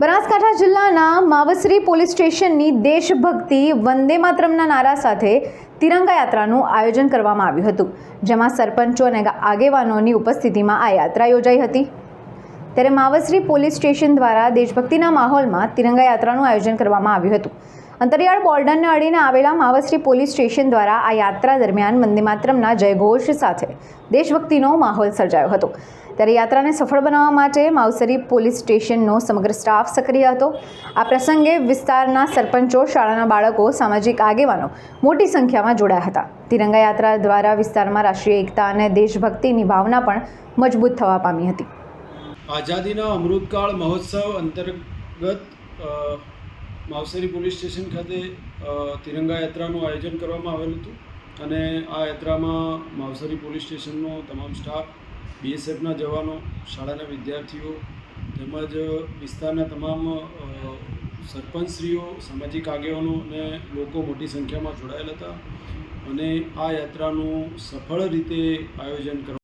બનાસકાંઠા જિલ્લાના માવસરી પોલીસ સ્ટેશનની દેશભક્તિ વંદે માતરમના નારા સાથે તિરંગા યાત્રાનું આયોજન કરવામાં આવ્યું હતું, જેમાં સરપંચો અને આગેવાનોની ઉપસ્થિતિમાં આ યાત્રા યોજાઈ હતી. ત્યારે માવસરી પોલીસ સ્ટેશન દ્વારા દેશભક્તિના માહોલમાં તિરંગા યાત્રાનું આયોજન કરવામાં આવ્યું હતું. અંતરિયાળ બોર્ડરને અડીને આવેલા માવસરી પોલીસ સ્ટેશન દ્વારા આ યાત્રા દરમિયાન વંદે જયઘોષ સાથે દેશભક્તિનો માહોલ સર્જાયો હતો. ત્યારે યાત્રાને સફળ બનાવવા માટે માવસરી પોલીસ સ્ટેશનનો સમગ્ર સ્ટાફ સક્રિય હતો. આ પ્રસંગે વિસ્તારના સરપંચો, શાળાના બાળકો, સામાજિક આગેવાનો મોટી સંખ્યામાં જોડાયા હતા. તિરંગા યાત્રા દ્વારા વિસ્તારમાં રાષ્ટ્રીય એકતા અને દેશભક્તિની ભાવના પણ મજબૂત થવા પામી હતી. આઝાદીના અમૃતકાળ મહોત્સવ અંતર્ગત માવસરી પોલીસ સ્ટેશન ખાતે તિરંગા યાત્રાનું આયોજન કરવામાં આવેલું હતું અને આ યાત્રામાં માવસરી પોલીસ સ્ટેશનનો તમામ સ્ટાફ, બીએસએફના જવાનો, શાળાના વિદ્યાર્થીઓ તેમજ વિસ્તારના તમામ સરપંચશ્રીઓ, સામાજિક આગેવાનો અને લોકો મોટી સંખ્યામાં જોડાયેલા હતા અને આ યાત્રાનું સફળ રીતે આયોજન કરવામાં